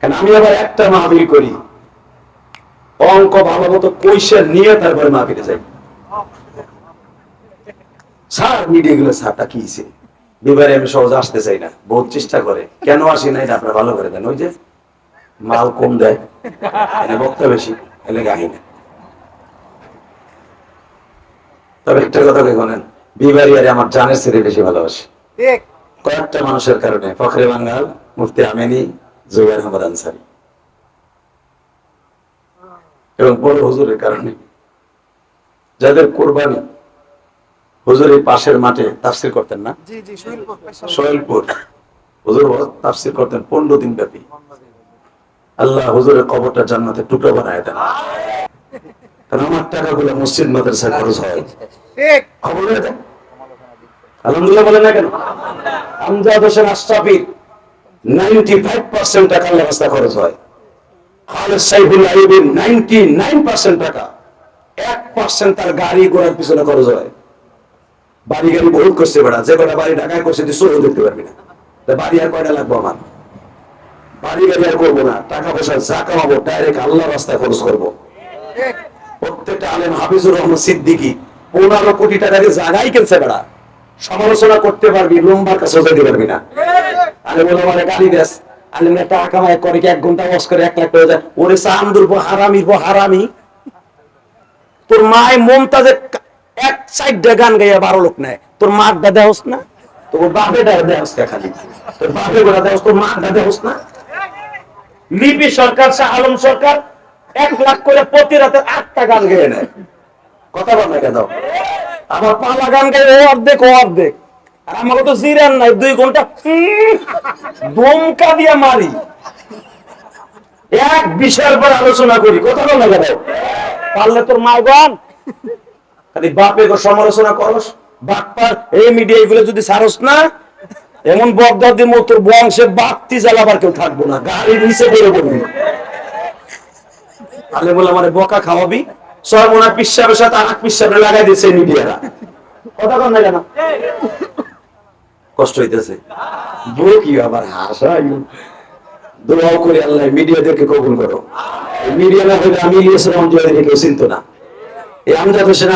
কারণ আমি আবার একটা মাহবিল করি। অঙ্ক ভালো মতো পয়সা নিয়ে তারপরে মাহবিলে যাই। স্যার মিডিয়া গুলো স্যারটা কি? বিবারে আমি সহজে আসতে চাই না। বহুত চেষ্টা করে। কেন আসি না এটা আপনারা ভালো করে দেন। ওই যে মাল কম দেয় বক্তা বেশি এলে গাহি না। তবে একটা কথা কে বলেন বিবারি আরে আমার জানের ছেলে বেশি ভালোবাসে। কয়েকটা মানুষের কারণে ফখরে বাঙ্গাল মুফতি আমেনি জুবের আহমদ আনসারি। এবং বড় হুজুরের কারণে যাদের কোরবানি হুজুর এই পাশের মাঠে তাফসির করতেন না? সোহেলপুর হুজুর তাফসির করতেন পনেরো দিন ব্যাপী। আল্লাহ হুজুরের কবরটা জান্নাতে টুকরো বানায় দেন। কারণ আমার টাকাগুলো মসজিদ মাদ্রাসা খরচ হয়। খবর আলহামদুলিল্লাহ বলে না কেন? আমজাদ হোসেন আশরাফির নাইনটি ফাইভ পার্সেন্ট টাকা খরচ হয়। খালেদ আইবের নাইনটি নাইন পার্সেন্ট টাকা, এক পার্সেন্ট তার গাড়ি ঘোড়ার পিছনে খরচ হয়। বাড়ি গাড়ি বহুত করছে বেড়া, যে কটা বাড়ি ঢাকায় করছে দেখতে পারবি না। বাড়ি আর কয়টা লাগবো আমার? বাড়ি গাড়ি আর করব না, টাকা পয়সা যা কামাবো ডাইরেক্ট আল্লাহ রাস্তায় খরচ করব। প্রত্যেকটা আলেম হাফিজুর রহমান সিদ্দিকি পনেরো কোটি টাকা দিয়ে জায়গায় কিনছে বেড়া। সমালোচনা করতে পারবি, লম্বার কাছে যেতে পারবি না। বারো লোক নেয়। তোর মার দাদা হোস না? তোর বাপে দাদা হোস খালি। তোর বাপে তোর মার দাদা হোস না? লিপি সরকার, শাহ আলম সরকার এক লাখ করে প্রতি রাতে আটটা গান গেয়ে নেয়। কথা বল কেন? আমার পালা গান গায়ে ও অর্ধেক ও অর্ধেক। আর আমাকে তো জিরান নাই, দুই ঘণ্টা দমকা দিয়া মারি। এক বিষয়ের পর আলোচনা করি, কথা বল না পারলে তোর মা গান। খালি বাপে সমালোচনা করস, বাপপার এই মিডিয়া এগুলো যদি সারস না, এমন বগদাদি মতোর বংশে বাপতি জ্বালাবার কেউ থাকব না, গাড়ির নিচে বেরো করবি তাহলে বলে, আমার বকা খাওয়াবি সর্বনা পিসাবের সাথে আর পিসাবে লাগাই দিয়েছে মিডিয়ারা কথা কন না কষ্ট হইতেছে। বউ কি আবার হাসাই করে আল্লাহ মিডিয়াদেরকে কবুল করো। মিডিয়া না হলে আমি ইলিয়াস রহমান কেউ চিনতো না। এই আমজাদ হোসেন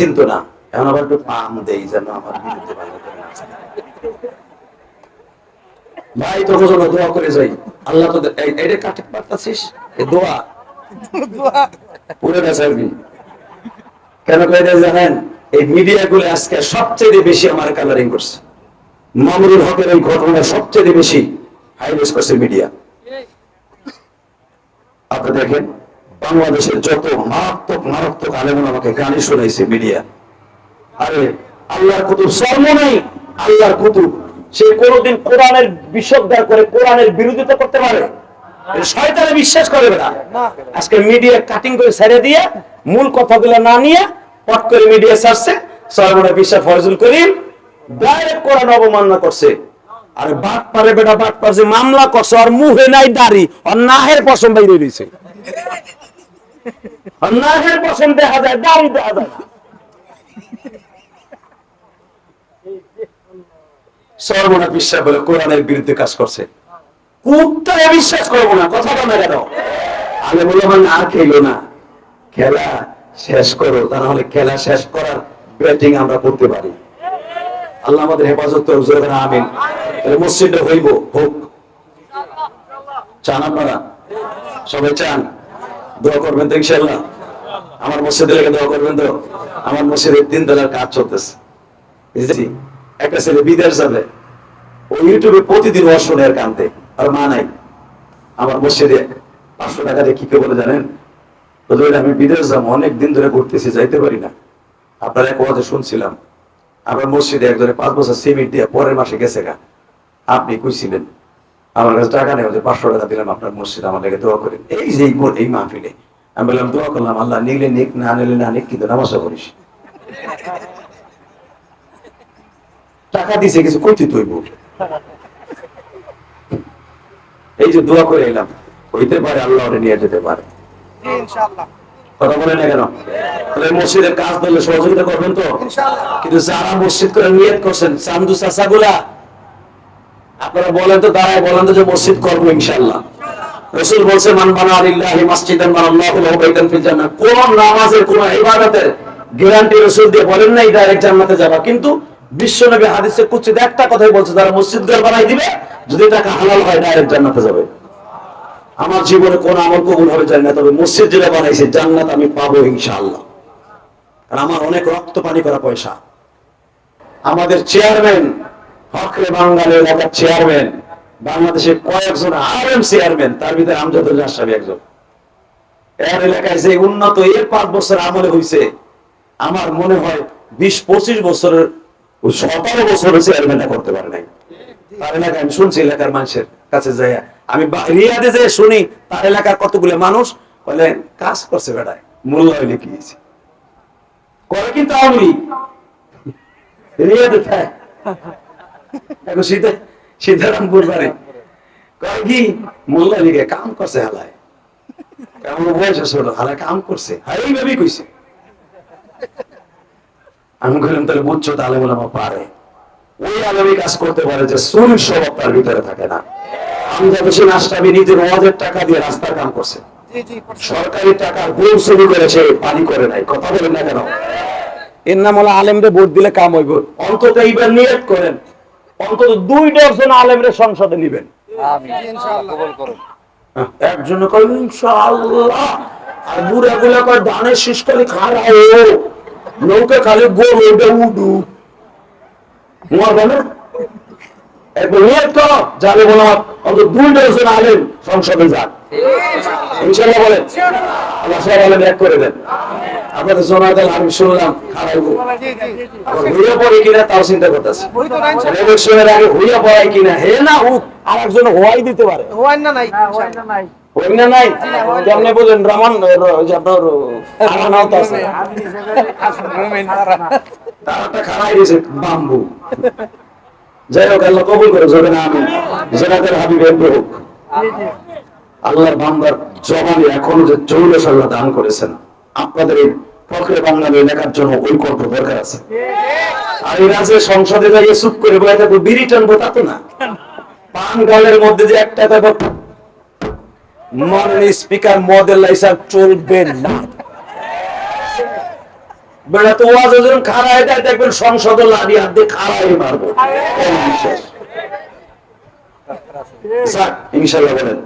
চিনতো না। এখন আবার একটু পাম দেই যেন আমার বিরুদ্ধে ভালো করে ভাই তোর জন্য দোয়া করে যাই। আল্লাহ তো কাটে পারতাছিস এই দোয়া। দোয়া। পুরো গেছে কেন কয়ে জানেন? এই মিডিয়া গুলো আজকে সবচেয়ে বেশি আমার কালারিং করছে। মামুনুল হকের এই ঘটনা সবচেয়ে বেশি হাইলাইট করছে মিডিয়া আপনি দেখেন, বাংলাদেশের যত মারাত্মক মারাত্মক আলেমন আমাকে গালি শোনাইছে মিডিয়া আরে, আল্লাহর কুতুব শর্ম নাই, আল্লাহর কুতুব। সে কোনোদিন কোরআনের বিশোদ্ধার করে কোরআনের বিরোধিতা করতে পারে। শয়তানে বিশ্বাস করে না। না আজকে মিডিয়া কাটিং করে ছেড়ে দিয়ে মূল কথাগুলো না নিয়ে, পট করে মিডিয়া ছাড়ছে। সর্বনা বিশ্বাস ফরজুল করিম। ডাইরেক্ট কোরআন অবমাননা করছে। আরে বাট পারে বেটা পারছে মামলা করছে আর মুহে নাই দাড়ি আর নাহের পশম বাইরে রয়েছে আর নাহের পশম দেখা যায়, দাড়ি দেখা যায় সর্বনা বিশ্বাস বলে কোরআনের বিরুদ্ধে কাজ করছে। কুত্তায় বিশ্বাস করব না, কথা বলে কেন? বলে, আমার না খেলো না। খেলা শেষ করো তা নাহলে খেলা শেষ করার ব্যাটিং আমরা করতে পারি। আল্লাহ আমাদের হেফাজত বলেন, আমিন। তাহলে মসজিদটা হইব, হোক। চান আপনারা? সবাই চান? দোয়া করবেন তো ইনশাল্লাহ আমার মসজিদে লেগে দোয়া করবেন তো? আমার মসজিদের তিন তলার কাজ চলতেছে। একটা ছেলে বিদেশ যাবে। ও ইউটিউবে প্রতিদিন অশনের কানতে। আর মা নাই। আমার মসজিদে পাঁচশো টাকা দিয়ে কি কে বলে জানেন? আমি বিদেশ যাব, অনেক দিন ধরে ঘুরতেছি, যাইতে পারি না। আপনার এক কথা শুনছিলাম। আমার মসজিদে একজনে পাঁচ বছর সিমেন্ট দিয়ে পরের মাসে গেছে গা। আপনি কইছিলেন আমার কাছে টাকা নেই পাঁচশো টাকা দিলাম, আপনার মসজিদ আমার লেগে দোয়া করেন। এই যে এই মাহফিলে আমি বললাম, দোয়া করলাম, আল্লাহ নিলে নিক, না নিলে না নিক, কিন্তু নামাজও করিস টাকা দিছে, কিছু কইতে তুই এই যে দোয়া করে এলাম, হইতে পারে আল্লাহ নিয়ে যেতে পারে। ইনশাআল্লাহ। কথা বলে না কেন? তাহলে মসজিদের কাজ ধরলে সহযোগিতা করবেন তো? কিন্তু যারা মসজিদ করে নিয়ত করছেন চান্দু আপনারা বলেন তো বলেন তো যে মসজিদ করব ইনশাল্লাহ রসুল বলছে মান বানা আলিল্লাহি মাসজিদান বানাল্লাহু লাহু বাইতান ফিল জান্নাহ। কোন নামাজের কোন ইবাদতের গ্যারান্টি রসুল দিয়ে বলেন নাই ডাইরেক্ট জান্নাতে যাবা। কিন্তু বিশ্বনবী হাদিসে কুচিত একটা কথাই বলছে যারা মসজিদ ঘর বানাই দিবে যদি টাকা হালাল হয় ডাইরেক্ট জান্নাতে যাবে। আমার জীবনে কোন আমল কবুল হবে জানি না, তবে মসজিদ যেটা বানাইছে, জান্নাত আমি পাবো ইনশাআল্লাহ। আর আমার অনেক রক্ত পানি করা পয়সা। আমাদের চেয়ারম্যান হকরে বাঙালি এলাকার চেয়ারম্যান, বাংলাদেশের কয়েকজন আর এম চেয়ারম্যান, তার ভিতরে আমজাদুল রাসাবি একজন। এর এলাকায় যে উন্নত এর পাঁচ বছর আমলে হয়েছে আমার মনে হয় বিশ পঁচিশ বছরের, সতেরো বছরের চেয়ারম্যানটা করতে পারে নাই। তার এলাকায় আমি শুনছি এলাকার মানুষের কাছে যাই আমি রিয়াদে যে শুনি, তার এলাকার কতগুলো মানুষ বলে কাজ করছে বেড়ায় মূল্যায়নে লিখিয়েছে করে কিন্তু লীগ। রিয়াদে থাকে এখন সীতারামপুর বাড়ি। কি? মোল্লা কাম করছে হালায়। কেমন ছোট হালায় কাম করছে। হ্যাঁ এইভাবেই কইছে। আমি বললাম তাহলে বুঝছ, তাহলে বলে আমার পারে। ওই আলমী কাজ করতে পারে যে চুরির স্বভাব তার ভিতরে থাকে না। আমি দেখেছি নাস্তাবি নিজের ওয়াজের টাকা দিয়ে রাস্তার কাম করছে। জি জি করছি। সরকারি টাকা ভুল শুরু করেছে পানি করে নাই। কথা বলেন না কেন? এর নাম হলো আলেমরে ভোট দিলে কাম হইব। অন্তত এইবার নিয়ত করেন। অন্তত দুই ডজন আলেমরে সংসদে নিবেন। একজন কয় ইনশাআল্লাহ। আর বুড়া গুলা কয় ধানের শীষ ও। নৌকা খালি গোল উডু। মরবে না? একবার নিয়ত করো যাবে বলো অন্তত দুই ডজন আলেম সংসদে যাক। ইনশাআল্লাহ বলেন। আল্লাহ সব আলেম এক করে দেন। আপনাদের জোনাদাল আমি শুনলাম খারাইবো জি জি হইয়া পড়ে কিনা তাও চিন্তা করতেছি। ওই তো নাই ইনশাআল্লাহ। ইলেকশনের আগে হইয়া পড়ায় কিনা হে না হুক আর একজন হওয়াই দিতে পারে। হওয়ার না নাই ইনশাআল্লাহ। হই না নাই। কেমনে বলেন রমান ওই যে আপনার খারাই দিয়েছে বাম্বু। যাই হোক, আল্লাহ কবুল করে যাবে না আমি জেনাদের হাবিব হোক আল্লাহর বান্দার জবানে এখনও যে চৌরাশ আল্লাহ দান করেছেন, আপনাদের এই ফখরে বাংলার এলাকার জন্য কণ্ঠ দরকার আছে। আর এরা যে সংসদে যাইয়ে চুপ করে বলে থাকব, বিড়ি টানবো তা তো না। পান গালের মধ্যে যে একটা মাননীয় স্পিকার মদের লাইসার চলবে না। বেড়া তো ওয়াজ ওজন খাড়ায় দেয় দেখবেন সংসদে লাড়ি হাত দিয়ে খাড়াই মারবো। ইনশাল্লাহ বলেন।